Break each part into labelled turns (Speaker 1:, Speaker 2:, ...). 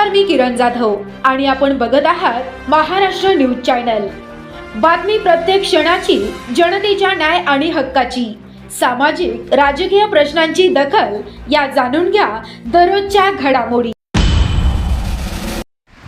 Speaker 1: नमस्कार मी किरण जाधव आणि आपण बघत आहात महाराष्ट्र न्यूज चॅनल. बातमी प्रत्येक क्षणाची जनतेच्या न्याय आणि हक्काची. सामाजिक राजकीय प्रश्नांची दखल या जाणून घ्या दररोजच्या घडामोडी.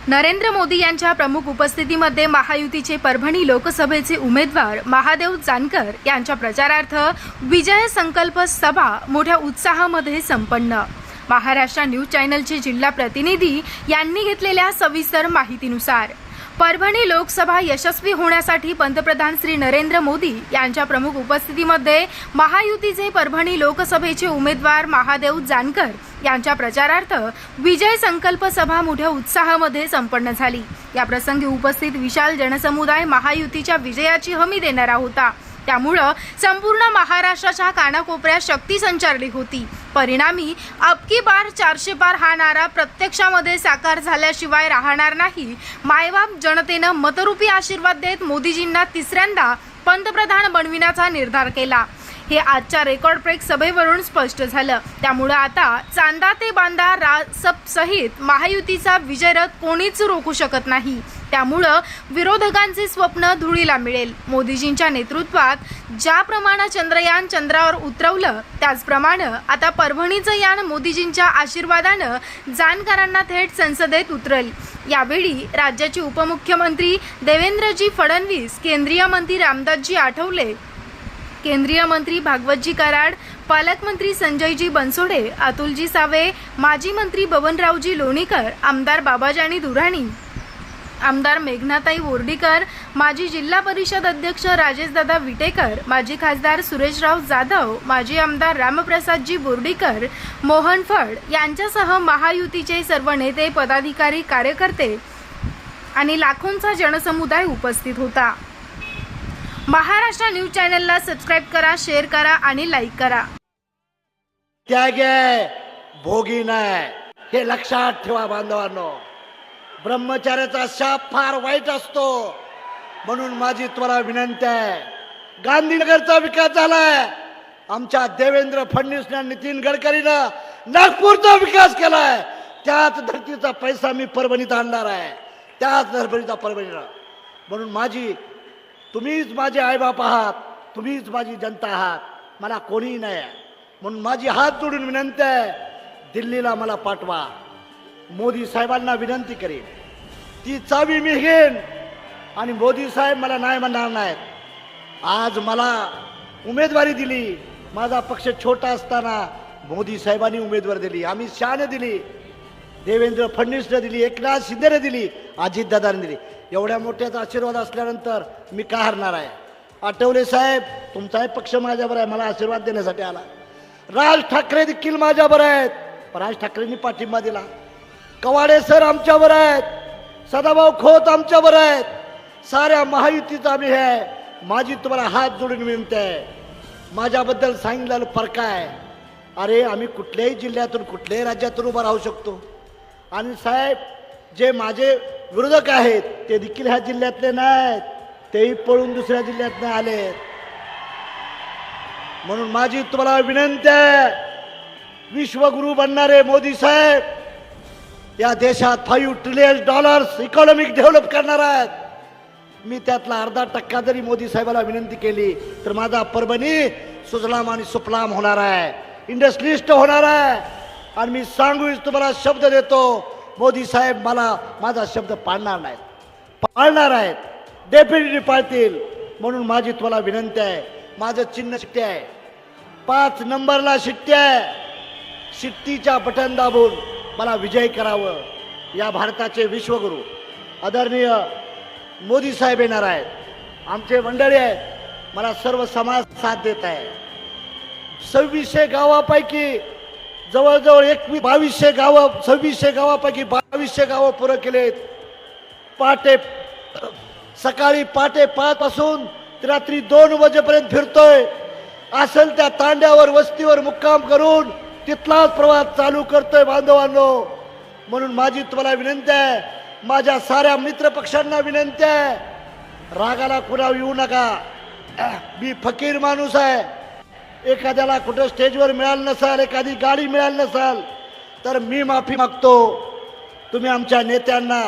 Speaker 2: नरेंद्र मोदी यांच्या प्रमुख उपस्थितीमध्ये महायुतीचे परभणी लोकसभेचे उमेदवार महादेव जानकर यांच्या प्रचारार्थ विजय संकल्प सभा मोठ्या उत्साहामध्ये संपन्न. महाराष्ट्र न्यूज चॅनलचे जिल्हा प्रतिनिधी यांनी घेतलेल्या सविस्तर माहितीनुसार परभणी लोकसभा यशस्वी होण्यासाठी पंतप्रधान श्री नरेंद्र मोदी यांच्या प्रमुख उपस्थितीमध्ये महायुतीचे परभणी लोकसभेचे उमेदवार महादेव जानकर यांच्या प्रचारार्थ विजय संकल्प सभा मोठ्या उत्साहामध्ये संपन्न झाली. या प्रसंगी उपस्थित विशाल जनसमुदाय महायुतीच्या विजयाची हमी देणारा होता. त्यामुळं संपूर्ण महाराष्ट्राच्या कानाकोपऱ्यात शक्ती संचारली होती. परिणामी अबकी बार चारशे पार हा नारा प्रत्यक्षामध्ये साकार झाल्याशिवाय राहणार नाही. मायबाप जनतेनं मतरूपी आशीर्वाद देत मोदीजींना तिसऱ्यांदा पंतप्रधान बनविण्याचा निर्धार केला. हे आजच्या रेकॉर्ड ब्रेक सभेवरून स्पष्ट झालं. त्यामुळं आता चांदा ते बांदा रा सहित महायुतीचा विजयरथ कोणीच रोखू शकत नाही. त्यामुळं विरोधकांचे स्वप्न धुळीला मिळेल. मोदीजींच्या नेतृत्वात ज्याप्रमाणे चंद्रयान चंद्रावर उतरवलं त्याचप्रमाणे आता परभणीचं यान मोदीजींच्या आशीर्वादानं जानकरांना थेट संसदेत उतरेल. यावेळी राज्याचे उपमुख्यमंत्री देवेंद्रजी फडणवीस केंद्रीय मंत्री रामदासजी आठवले केंद्रीय मंत्री भागवतजी कराड पालकमंत्री संजयजी बनसोडे अतुलजी सावे माजी मंत्री बबनरावजी लोणीकर आमदार बाबाजानी दुराणी आमदार मेघनाताई बोर्डीकर माजी जिल्हा परिषद अध्यक्ष राजेशदादा विटेकर माजी खासदार सुरेशराव जाधव माजी आमदार रामप्रसादजी बोर्डीकर मोहन फड यांच्यासह महायुतीचे सर्व नेते पदाधिकारी कार्यकर्ते आणि लाखोंचा जनसमुदाय उपस्थित होता. महाराष्ट्र न्यूज चॅनलला सबस्क्राईब करा शेअर करा आणि लाईक करा.
Speaker 3: त्याग भोगी नाही हे लक्षात ठेवा बांधवांनो. ब्रह्मचार्याचा शाप फार वाईट असतो. म्हणून माझी त्वरा विनंती आहे गांधीनगरचा विकास झालाय. आमच्या देवेंद्र फडणवीस नितीन गडकरीनं नागपूरचा विकास केलाय. त्याच धर्तीचा पैसा मी परभणीत आणणार आहे. त्याच धर्तीचा परभणीला म्हणून माझी तुम्हीच माझे आईबाप आहात तुम्हीच माझी जनता आहात मला कोणीही नाही आहे. म्हणून माझी हात जोडून विनंती आहे दिल्लीला मला पाठवा. मोदी साहेबांना विनंती करेन. ती चावी मी घेईन आणि मोदी साहेब मला नाही म्हणणार नाहीत. आज मला उमेदवारी दिली. माझा पक्ष छोटा असताना मोदी साहेबांनी उमेदवारी दिली. आम्ही शहाने दिली. देवेंद्र फडणवीसने दिली. एकनाथ शिंदेने दिली. अजितदादाने दिली. एवढ्या मोठ्याचा आशीर्वाद असल्यानंतर मी का हरणार आहे? आठवले साहेब तुमचाही पक्ष माझ्यावर आहे. मला आशीर्वाद देण्यासाठी आला. राज ठाकरे देखील माझ्यावर आहेत. राज ठाकरेंनी पाठिंबा दिला. कवाडे सर आमच्यावर आहेत. सदाभाऊ खोत आमच्यावर आहेत. साऱ्या महायुतीचा आम्ही आहे माझी तुम्हाला हात जोडून विनंती आहे. माझ्याबद्दल सांगितलेलं फरक आहे. अरे आम्ही कुठल्याही जिल्ह्यातून कुठल्याही राज्यातून उभा राहू शकतो. आणि साहेब जे माझे विरोधक आहेत ते देखील ह्या जिल्ह्यातले नाहीत. तेही पळून दुसऱ्या जिल्ह्यातनं आले. म्हणून माझी तुम्हाला विनंती आहे. विश्वगुरु बनणारे मोदी साहेब या देशात five trillion dollars economic develop करणार आहेत. मी त्यातला अर्धा टक्का जरी मोदी साहेबाला विनंती केली तर माझा परभणी सुजलाम आणि सुफलाम होणार आहे. इंडस्ट्रिस्ट होणार आहे. आणि मी सांगू तुम्हाला शब्द देतो मोदी साहेब मला माझा शब्द पाळणार नाहीत. पाळणार आहेत. डेफिनेटली पाळतील. म्हणून माझी तुम्हाला विनंती आहे. माझं चिन्ह शिट्टी आहे. पाच नंबरला शिट्टी आहे. शिट्टीच्या बटन दाबून मला विजय करावं. या भारताचे विश्वगुरू आदरणीय मोदी साहेब येणार आहेत. आमचे मंडळी आहेत मला सर्व समाज साथ देत आहे. सव्वीसशे गावापैकी जवळजवळ एकवीस बावीसशे गावं सव्वीसशे गावापैकी बावीसशे गावं पुरं केलेत. पहाटे सकाळी पहाटे पाचपासून रात्री दोन वाजेपर्यंत फिरतोय. असेल त्या तांड्यावर वस्तीवर मुक्काम करून तिथलाच प्रवास चालू करतोय बांधवांनो. म्हणून माझी तुम्हाला विनंती आहे माझ्या साऱ्या मित्र पक्षांना विनंती आहे रागाला कुणा येऊ नका. मी फकीर माणूस आहे. एखाद्याला कुठं स्टेजवर मिळालं नसाल एखादी गाडी मिळाली नसाल तर मी माफी मागतो. तुम्ही आमच्या नेत्यांना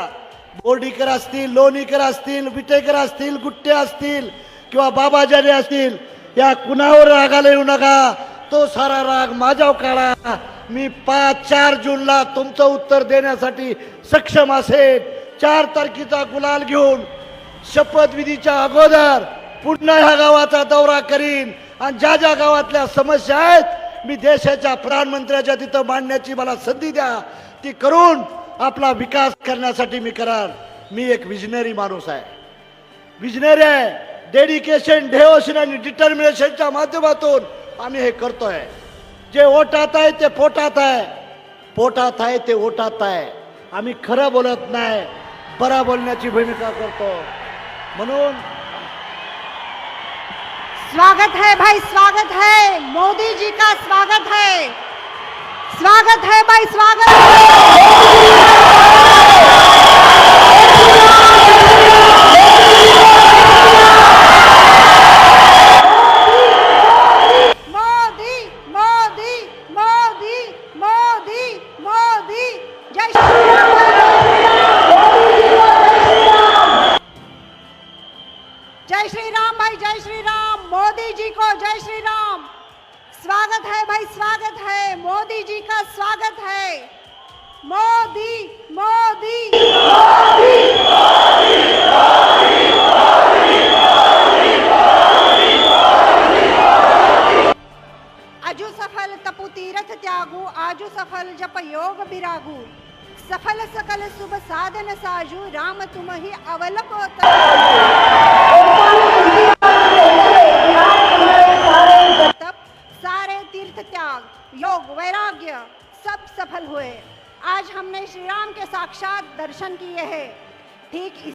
Speaker 3: बोर्डीकर असतील लोणीकर असतील विटेकर असतील गुट्टे असतील किंवा बाबाजाने असतील या कुणावर रागाला येऊ नका. तो सारा राग माझ्यावर काढा. मी पाच चार जूनला तुमचं उत्तर देण्यासाठी सक्षम असेल चार तारखेचा गुलाल घेऊन शपथविधीच्या अगोदर पुन्हा ह्या गावाचा दौरा करीन. आणि ज्या ज्या गावातल्या समस्या आहेत मी देशाच्या प्रधानमंत्र्याच्या तिथं मांडण्याची मला संधी द्या. ती करून आपला विकास करण्यासाठी मी करार. मी एक विजनरी माणूस आहे. विजनरी आहे. डेडिकेशन डेवोशन आणि डिटर्मिनेशनच्या माध्यमातून आम्ही हे करतोय. जे ओटात आहे ते पोटात आहे पोटात आहे ते ओटात आहे आम्ही खरं बोलत नाही बरा बोलण्याची भूमिका करतो. म्हणून
Speaker 4: स्वागत है भाई स्वागत है. मोदी जी का स्वागत है. स्वागत है भाई स्वागत है. मोदी को जय श्री राम स्वागत है भाई स्वागत है मोदी जी का स्वागत है मोदी मोदी अजु सफल तपु तीरथ त्यागू आजु सफल जप योग बिरागू सफल सकल शुभ साधन साजू राम तुम ही अवलंब